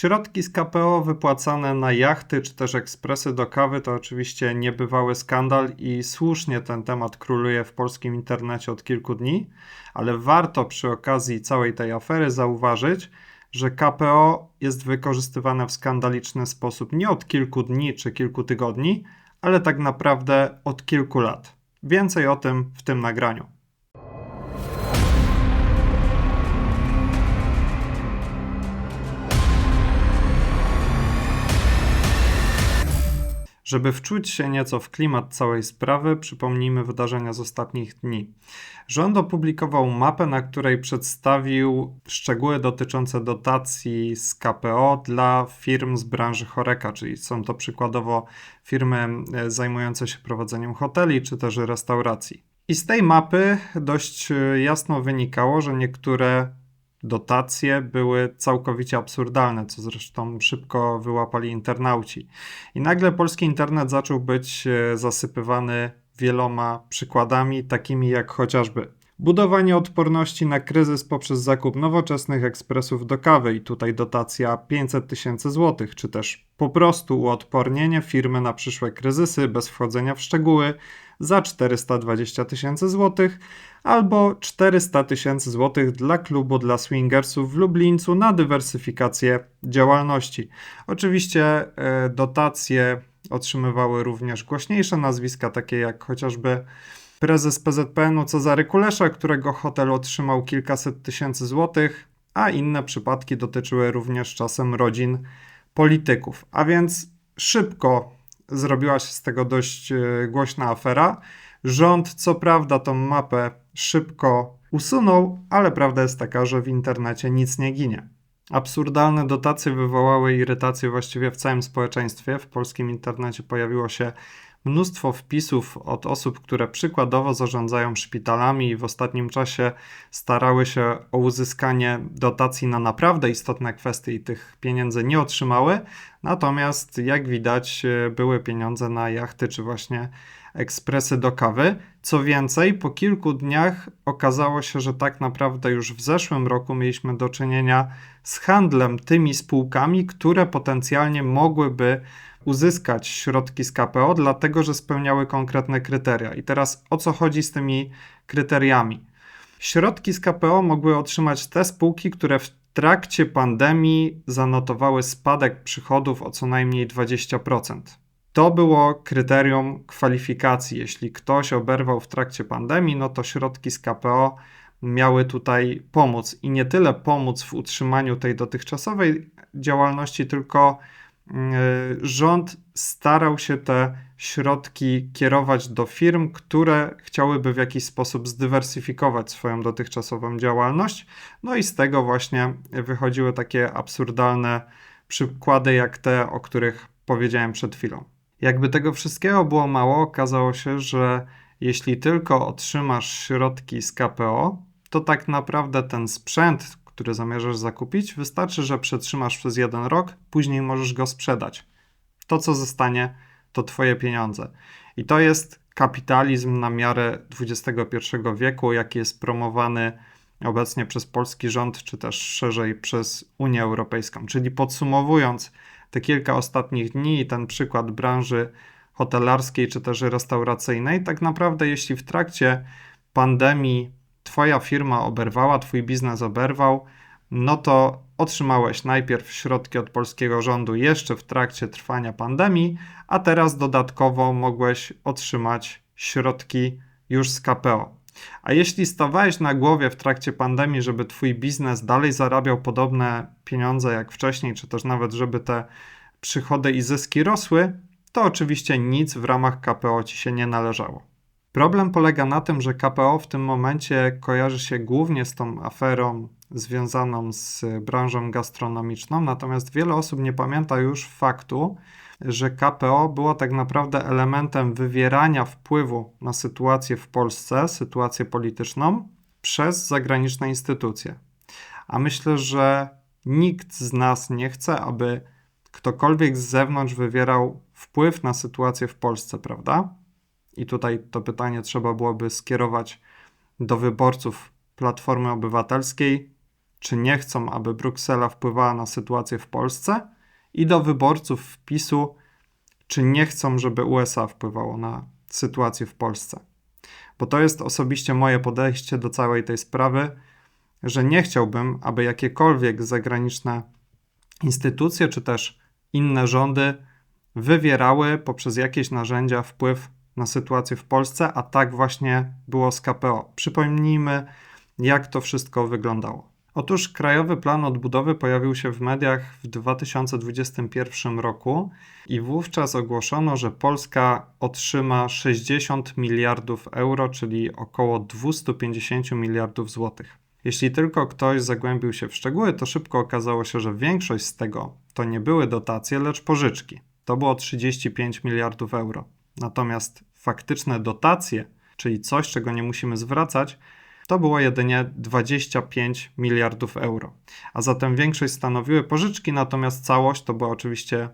Środki z KPO wypłacane na jachty czy też ekspresy do kawy to oczywiście niebywały skandal i słusznie ten temat króluje w polskim internecie od kilku dni, ale warto przy okazji całej tej afery zauważyć, że KPO jest wykorzystywane w skandaliczny sposób nie od kilku dni czy kilku tygodni, ale tak naprawdę od kilku lat. Więcej o tym w tym nagraniu. Żeby wczuć się nieco w klimat całej sprawy, przypomnijmy wydarzenia z ostatnich dni. Rząd opublikował mapę, na której przedstawił szczegóły dotyczące dotacji z KPO dla firm z branży choreka, czyli są to przykładowo firmy e, zajmujące się prowadzeniem hoteli czy też restauracji. I z tej mapy dość e, jasno wynikało, że niektóre dotacje były całkowicie absurdalne, co zresztą szybko wyłapali internauci. I nagle polski internet zaczął być e, zasypywany wieloma przykładami, takimi jak chociażby budowanie odporności na kryzys poprzez zakup nowoczesnych ekspresów do kawy i tutaj dotacja 500 tysięcy złotych, czy też po prostu uodpornienie firmy na przyszłe kryzysy bez wchodzenia w szczegóły za 420 tysięcy złotych albo 400 tysięcy złotych dla klubu dla swingersów w Lublińcu na dywersyfikację działalności. Oczywiście e, dotacje otrzymywały również głośniejsze nazwiska, takie jak chociażby prezes PZPN-u Cezary Kulesza, którego hotel otrzymał kilkaset tysięcy złotych, a inne przypadki dotyczyły również czasem rodzin polityków. A więc szybko zrobiła się z tego dość e, głośna afera. Rząd, co prawda, tą mapę szybko usunął, ale prawda jest taka, że w internecie nic nie ginie. Absurdalne dotacje wywołały irytację właściwie w całym społeczeństwie. W polskim internecie pojawiło się mnóstwo wpisów od osób, które przykładowo zarządzają szpitalami i w ostatnim czasie starały się o uzyskanie dotacji na naprawdę istotne kwestie i tych pieniędzy nie otrzymały. Natomiast, jak widać, były pieniądze na jachty czy właśnie ekspresy do kawy. Co więcej, po kilku dniach okazało się, że tak naprawdę już w zeszłym roku mieliśmy do czynienia z handlem tymi spółkami, które potencjalnie mogłyby uzyskać środki z KPO, dlatego że spełniały konkretne kryteria. I teraz o co chodzi z tymi kryteriami? Środki z KPO mogły otrzymać te spółki, które w trakcie pandemii zanotowały spadek przychodów o co najmniej 20%. To było kryterium kwalifikacji. Jeśli ktoś oberwał w trakcie pandemii, no to środki z KPO miały tutaj pomóc i nie tyle pomóc w utrzymaniu tej dotychczasowej działalności, tylko rząd starał się te środki kierować do firm, które chciałyby w jakiś sposób zdywersyfikować swoją dotychczasową działalność. No i z tego właśnie wychodziły takie absurdalne przykłady, jak te, o których powiedziałem przed chwilą. Jakby tego wszystkiego było mało, okazało się, że jeśli tylko otrzymasz środki z KPO, to tak naprawdę ten sprzęt, który zamierzasz zakupić, wystarczy, że przetrzymasz przez jeden rok, później możesz go sprzedać. To, co zostanie, to Twoje pieniądze. I to jest kapitalizm na miarę XXI wieku, jaki jest promowany obecnie przez polski rząd, czy też szerzej przez Unię Europejską. Czyli podsumowując, te kilka ostatnich dni i ten przykład branży hotelarskiej czy też restauracyjnej, tak naprawdę jeśli w trakcie pandemii Twoja firma oberwała, Twój biznes oberwał, no to otrzymałeś najpierw środki od polskiego rządu jeszcze w trakcie trwania pandemii, a teraz dodatkowo mogłeś otrzymać środki już z KPO. A jeśli stawałeś na głowie w trakcie pandemii, żeby twój biznes dalej zarabiał podobne pieniądze jak wcześniej, czy też nawet żeby te przychody i zyski rosły, to oczywiście nic w ramach KPO ci się nie należało. Problem polega na tym, że KPO w tym momencie kojarzy się głównie z tą aferą związaną z branżą gastronomiczną, natomiast wiele osób nie pamięta już faktu, że KPO było tak naprawdę elementem wywierania wpływu na sytuację w Polsce, sytuację polityczną, przez zagraniczne instytucje. A myślę, że nikt z nas nie chce, aby ktokolwiek z zewnątrz wywierał wpływ na sytuację w Polsce, prawda? I tutaj to pytanie trzeba byłoby skierować do wyborców Platformy Obywatelskiej, czy nie chcą, aby Bruksela wpływała na sytuację w Polsce, i do wyborców PiSu, czy nie chcą, żeby USA wpływało na sytuację w Polsce. Bo to jest osobiście moje podejście do całej tej sprawy, że nie chciałbym, aby jakiekolwiek zagraniczne instytucje czy też inne rządy wywierały poprzez jakieś narzędzia wpływ na sytuację w Polsce, a tak właśnie było z KPO. Przypomnijmy, jak to wszystko wyglądało. Otóż Krajowy Plan Odbudowy pojawił się w mediach w 2021 roku i wówczas ogłoszono, że Polska otrzyma 60 miliardów euro, czyli około 250 miliardów złotych. Jeśli tylko ktoś zagłębił się w szczegóły, to szybko okazało się, że większość z tego to nie były dotacje, lecz pożyczki. To było 35 miliardów euro. Natomiast faktyczne dotacje, czyli coś, czego nie musimy zwracać, to było jedynie 25 miliardów euro. A zatem większość stanowiły pożyczki, natomiast całość to była oczywiście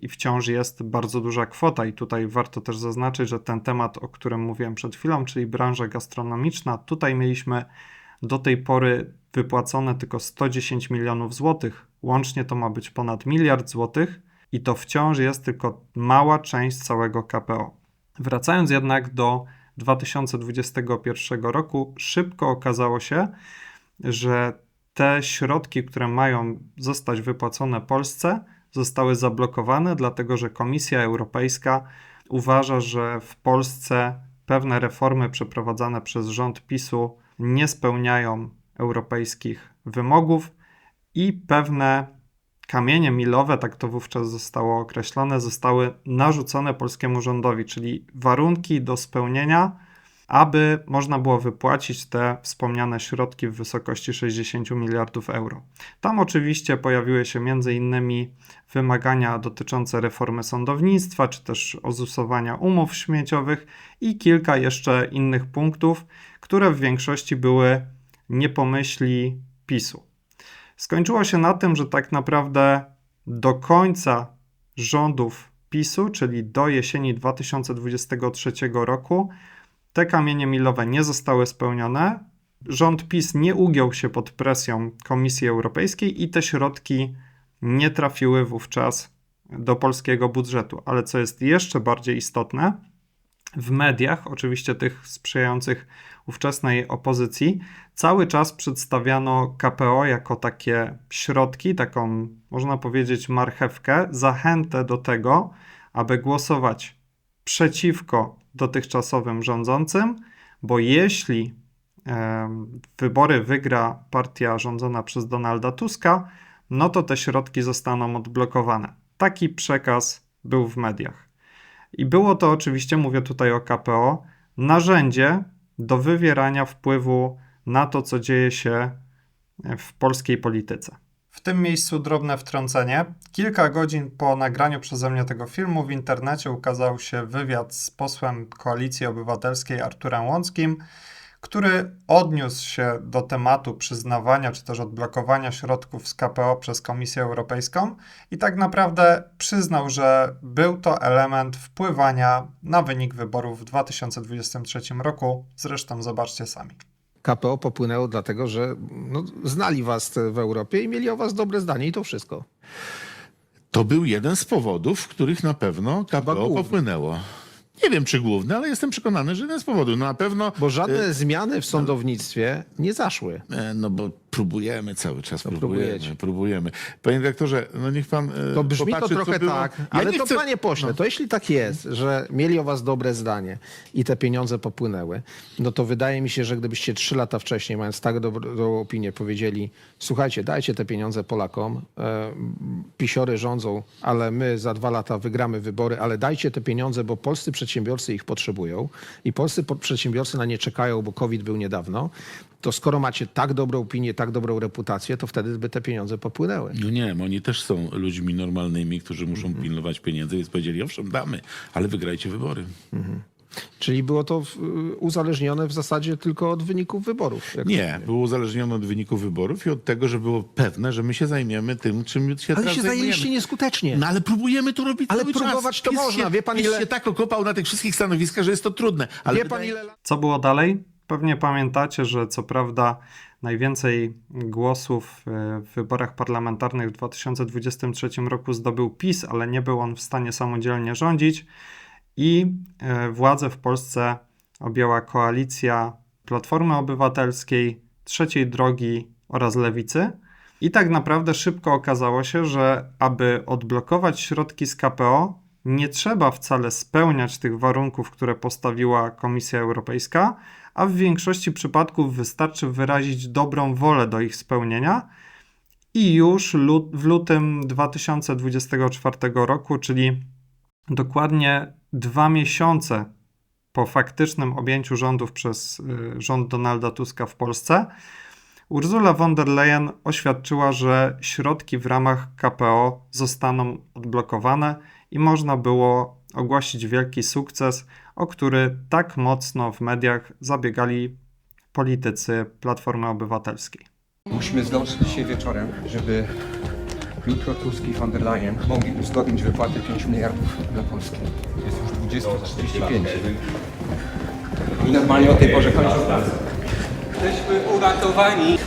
i wciąż jest bardzo duża kwota. I tutaj warto też zaznaczyć, że ten temat, o którym mówiłem przed chwilą, czyli branża gastronomiczna, tutaj mieliśmy do tej pory wypłacone tylko 110 milionów złotych. Łącznie to ma być ponad miliard złotych i to wciąż jest tylko mała część całego KPO. Wracając jednak do 2021 roku, szybko okazało się, że te środki, które mają zostać wypłacone Polsce, zostały zablokowane, dlatego że Komisja Europejska uważa, że w Polsce pewne reformy przeprowadzane przez rząd PiSu nie spełniają europejskich wymogów i pewne kamienie milowe, tak to wówczas zostało określone, zostały narzucone polskiemu rządowi, czyli warunki do spełnienia, aby można było wypłacić te wspomniane środki w wysokości 60 miliardów euro. Tam oczywiście pojawiły się m.in. wymagania dotyczące reformy sądownictwa, czy też ozusowania umów śmieciowych i kilka jeszcze innych punktów, które w większości były niepomyśli PiSu. Skończyło się na tym, że tak naprawdę do końca rządów PiSu, czyli do jesieni 2023 roku, te kamienie milowe nie zostały spełnione. Rząd PiS nie ugiął się pod presją Komisji Europejskiej i te środki nie trafiły wówczas do polskiego budżetu. Ale co jest jeszcze bardziej istotne, w mediach, oczywiście tych sprzyjających ówczesnej opozycji, cały czas przedstawiano KPO jako takie środki, taką, można powiedzieć, marchewkę, zachętę do tego, aby głosować przeciwko dotychczasowym rządzącym, bo jeśli e, wybory wygra partia rządzona przez Donalda Tuska, no to te środki zostaną odblokowane. Taki przekaz był w mediach. I było to oczywiście, mówię tutaj o KPO, narzędzie do wywierania wpływu na to, co dzieje się w polskiej polityce. W tym miejscu drobne wtrącenie. Kilka godzin po nagraniu przeze mnie tego filmu w internecie ukazał się wywiad z posłem Koalicji Obywatelskiej Arturem Łąckim, który odniósł się do tematu przyznawania czy też odblokowania środków z KPO przez Komisję Europejską i tak naprawdę przyznał, że był to element wpływania na wynik wyborów w 2023 roku. Zresztą zobaczcie sami. KPO popłynęło dlatego, że no, znali was w Europie i mieli o was dobre zdanie i to wszystko. To był jeden z powodów, w których na pewno KPO popłynęło. Nie wiem, czy główny, ale jestem przekonany, że jeden z powodów. No na pewno, Bo żadne zmiany w sądownictwie nie zaszły. e, no bo próbujemy cały czas, No, próbujemy, próbujecie. próbujemy. Panie dyrektorze, no niech pan e, To brzmi popatrzy, to co trochę było. tak, Ja ale nie to chcę- panie pośle, no. to jeśli tak jest, że mieli o was dobre zdanie i te pieniądze popłynęły, no to wydaje mi się, że gdybyście trzy lata wcześniej, mając tak dobrą opinię, powiedzieli, słuchajcie, dajcie te pieniądze Polakom, e, pisiory rządzą, ale my za dwa lata wygramy wybory, ale dajcie te pieniądze, bo polscy przedsiębiorcy ich potrzebują i polscy po- przedsiębiorcy na nie czekają, bo COVID był niedawno, to skoro macie tak dobrą opinię, tak dobrą reputację, to wtedy by te pieniądze popłynęły. No nie, bo oni też są ludźmi normalnymi, którzy muszą Mhm. pilnować pieniędzy, więc powiedzieli, owszem, damy, ale wygrajcie wybory. Czyli było to w, uzależnione w zasadzie tylko od wyników wyborów. Nie, rozumiem. było uzależnione od wyników wyborów i od tego, że było pewne, że my się zajmiemy tym, czym się Ale teraz się zajęliście nieskutecznie. No ale próbujemy to robić Ale cały czas. próbować to PiS można, się, wie pan, PiS ile- się tak okopał na tych wszystkich stanowiskach, że jest to trudne. Ale Wie pan wydaje- ile? Co było dalej? Pewnie pamiętacie, że co prawda najwięcej głosów e, w wyborach parlamentarnych w 2023 roku zdobył PiS, ale nie był on w stanie samodzielnie rządzić i e, władzę w Polsce objęła koalicja Platformy Obywatelskiej, Trzeciej Drogi oraz Lewicy. I tak naprawdę szybko okazało się, że aby odblokować środki z KPO, nie trzeba wcale spełniać tych warunków, które postawiła Komisja Europejska, a w większości przypadków wystarczy wyrazić dobrą wolę do ich spełnienia. I już w lutym 2024 roku, czyli dokładnie dwa miesiące po faktycznym objęciu rządów przez y, rząd Donalda Tuska w Polsce, Ursula von der Leyen oświadczyła, że środki w ramach KPO zostaną odblokowane i można było ogłosić wielki sukces, o który tak mocno w mediach zabiegali politycy Platformy Obywatelskiej. Musimy zdążyć dzisiaj wieczorem, żeby jutro Tusk i von der Leyen mogli uzgodnić wypłaty 5 miliardów dla Polski. Jest już 20.45. I normalnie o tej porze kończą pracę. Jesteśmy uratowani.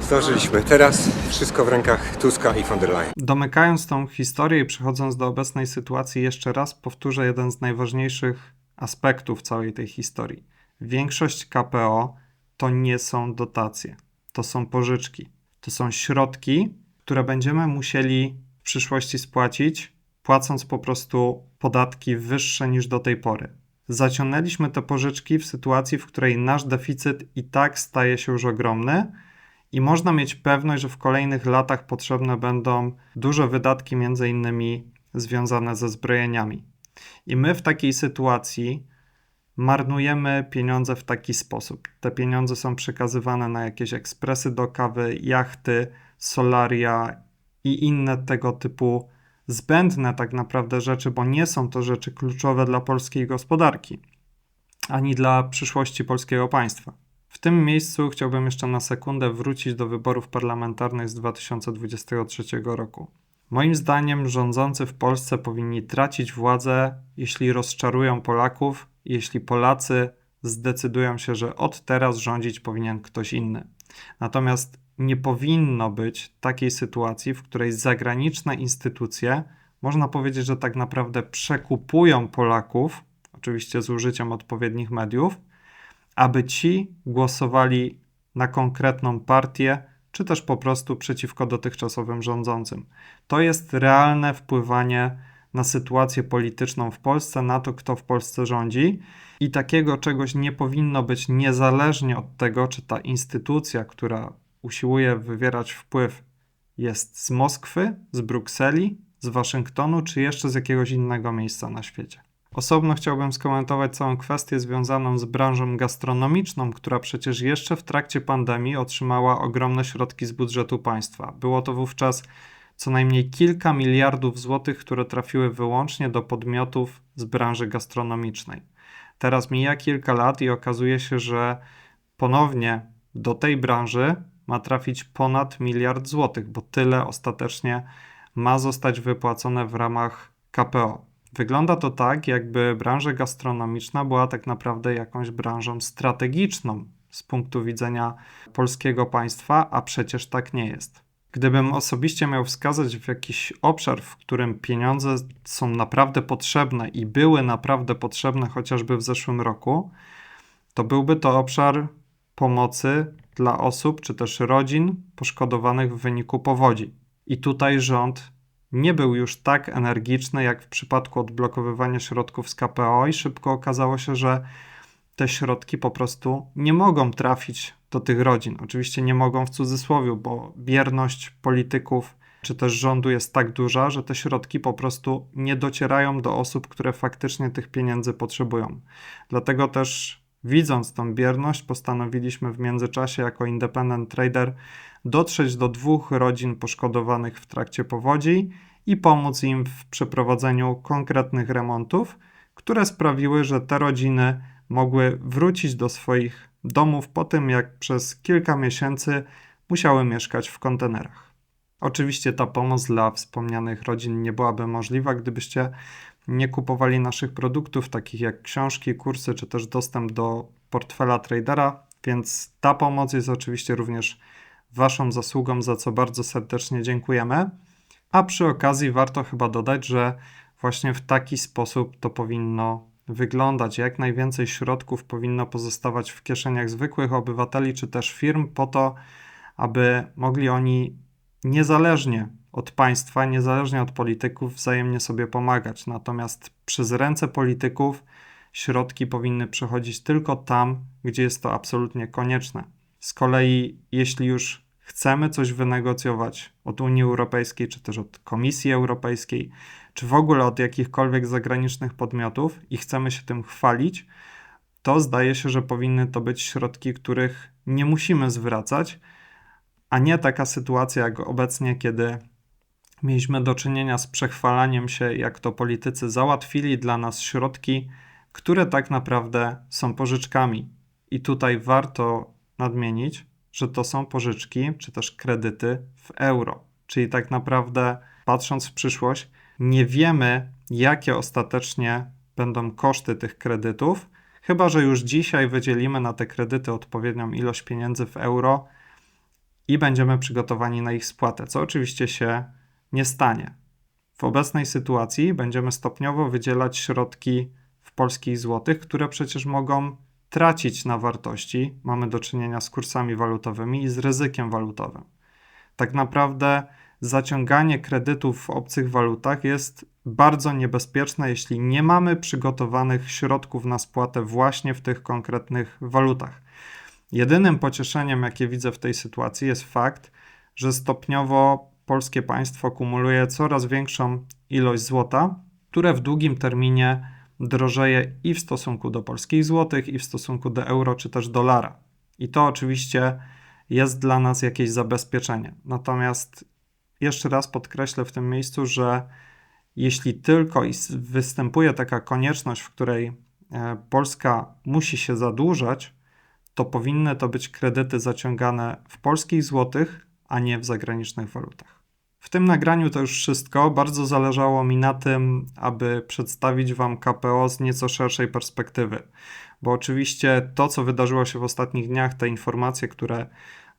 Zdążyliśmy. Teraz wszystko w rękach Tuska i von der Leyen. Domykając tą historię i przechodząc do obecnej sytuacji, jeszcze raz powtórzę jeden z najważniejszych aspektów całej tej historii. Większość KPO to nie są dotacje, to są pożyczki, to są środki, które będziemy musieli w przyszłości spłacić, płacąc po prostu podatki wyższe niż do tej pory. Zaciągnęliśmy te pożyczki w sytuacji, w której nasz deficyt i tak staje się już ogromny i można mieć pewność, że w kolejnych latach potrzebne będą duże wydatki, między innymi związane ze zbrojeniami. I my w takiej sytuacji marnujemy pieniądze w taki sposób. Te pieniądze są przekazywane na jakieś ekspresy do kawy, jachty, solaria i inne tego typu zbędne tak naprawdę rzeczy, bo nie są to rzeczy kluczowe dla polskiej gospodarki ani dla przyszłości polskiego państwa. W tym miejscu chciałbym jeszcze na sekundę wrócić do wyborów parlamentarnych z 2023 roku. Moim zdaniem rządzący w Polsce powinni tracić władzę, jeśli rozczarują Polaków, jeśli Polacy zdecydują się, że od teraz rządzić powinien ktoś inny. Natomiast nie powinno być takiej sytuacji, w której zagraniczne instytucje, można powiedzieć, że tak naprawdę przekupują Polaków, oczywiście z użyciem odpowiednich mediów, aby ci głosowali na konkretną partię, czy też po prostu przeciwko dotychczasowym rządzącym. To jest realne wpływanie na sytuację polityczną w Polsce, na to, kto w Polsce rządzi, i takiego czegoś nie powinno być niezależnie od tego, czy ta instytucja, która usiłuje wywierać wpływ, jest z Moskwy, z Brukseli, z Waszyngtonu, czy jeszcze z jakiegoś innego miejsca na świecie. Osobno chciałbym skomentować całą kwestię związaną z branżą gastronomiczną, która przecież jeszcze w trakcie pandemii otrzymała ogromne środki z budżetu państwa. Było to wówczas co najmniej kilka miliardów złotych, które trafiły wyłącznie do podmiotów z branży gastronomicznej. Teraz mija kilka lat i okazuje się, że ponownie do tej branży ma trafić ponad miliard złotych, bo tyle ostatecznie ma zostać wypłacone w ramach KPO. Wygląda to tak, jakby branża gastronomiczna była tak naprawdę jakąś branżą strategiczną z punktu widzenia polskiego państwa, a przecież tak nie jest. Gdybym osobiście miał wskazać w jakiś obszar, w którym pieniądze są naprawdę potrzebne i były naprawdę potrzebne chociażby w zeszłym roku, to byłby to obszar pomocy dla osób czy też rodzin poszkodowanych w wyniku powodzi. I tutaj rząd nie był już tak energiczny jak w przypadku odblokowywania środków z KPO i szybko okazało się, że te środki po prostu nie mogą trafić do tych rodzin. Oczywiście nie mogą w cudzysłowie, bo bierność polityków czy też rządu jest tak duża, że te środki po prostu nie docierają do osób, które faktycznie tych pieniędzy potrzebują. Dlatego też widząc tą bierność, postanowiliśmy w międzyczasie jako independent trader dotrzeć do dwóch rodzin poszkodowanych w trakcie powodzi i pomóc im w przeprowadzeniu konkretnych remontów, które sprawiły, że te rodziny mogły wrócić do swoich domów po tym, jak przez kilka miesięcy musiały mieszkać w kontenerach. Oczywiście ta pomoc dla wspomnianych rodzin nie byłaby możliwa, gdybyście nie kupowali naszych produktów, takich jak książki, kursy, czy też dostęp do portfela tradera Więc ta pomoc jest oczywiście również Waszą zasługą, za co bardzo serdecznie dziękujemy. A przy okazji warto chyba dodać, że właśnie w taki sposób to powinno wyglądać. Jak najwięcej środków powinno pozostawać w kieszeniach zwykłych obywateli czy też firm, po to, aby mogli oni niezależnie od państwa, niezależnie od polityków, wzajemnie sobie pomagać. Natomiast przez ręce polityków środki powinny przechodzić tylko tam, gdzie jest to absolutnie konieczne. Z kolei, jeśli już chcemy coś wynegocjować od Unii Europejskiej, czy też od Komisji Europejskiej, czy w ogóle od jakichkolwiek zagranicznych podmiotów i chcemy się tym chwalić, to zdaje się, że powinny to być środki, których nie musimy zwracać, a nie taka sytuacja jak obecnie, kiedy mieliśmy do czynienia z przechwalaniem się, jak to politycy załatwili dla nas środki, które tak naprawdę są pożyczkami. I tutaj warto nadmienić, że to są pożyczki czy też kredyty w euro. Czyli tak naprawdę, patrząc w przyszłość, nie wiemy, jakie ostatecznie będą koszty tych kredytów, chyba że już dzisiaj wydzielimy na te kredyty odpowiednią ilość pieniędzy w euro i będziemy przygotowani na ich spłatę, co oczywiście się nie stanie. W obecnej sytuacji będziemy stopniowo wydzielać środki w polskich złotych, które przecież mogą tracić na wartości. Mamy do czynienia z kursami walutowymi i z ryzykiem walutowym. Tak naprawdę zaciąganie kredytów w obcych walutach jest bardzo niebezpieczne, jeśli nie mamy przygotowanych środków na spłatę właśnie w tych konkretnych walutach. Jedynym pocieszeniem, jakie widzę w tej sytuacji, jest fakt, że stopniowo polskie państwo kumuluje coraz większą ilość złota, które w długim terminie drożeje i w stosunku do polskich złotych, i w stosunku do euro, czy też dolara. I to oczywiście jest dla nas jakieś zabezpieczenie. Natomiast jeszcze raz podkreślę w tym miejscu, że jeśli tylko występuje taka konieczność, w której e, Polska musi się zadłużać, to powinny to być kredyty zaciągane w polskich złotych, a nie w zagranicznych walutach. W tym nagraniu to już wszystko. Bardzo zależało mi na tym, aby przedstawić Wam KPO z nieco szerszej perspektywy, bo oczywiście to, co wydarzyło się w ostatnich dniach, te informacje, które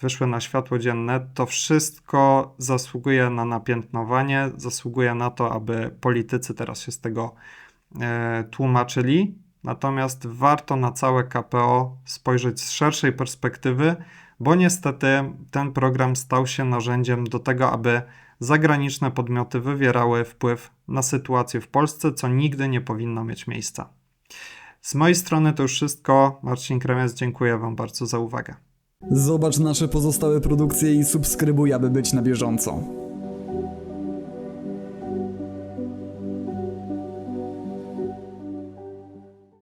wyszły na światło dzienne, to wszystko zasługuje na napiętnowanie, zasługuje na to, aby politycy teraz się z tego e, tłumaczyli. Natomiast warto na całe KPO spojrzeć z szerszej perspektywy, bo niestety ten program stał się narzędziem do tego, aby zagraniczne podmioty wywierały wpływ na sytuację w Polsce, co nigdy nie powinno mieć miejsca. Z mojej strony to już wszystko. Marcin Kremiec, dziękuję Wam bardzo za uwagę. Zobacz nasze pozostałe produkcje i subskrybuj, aby być na bieżąco.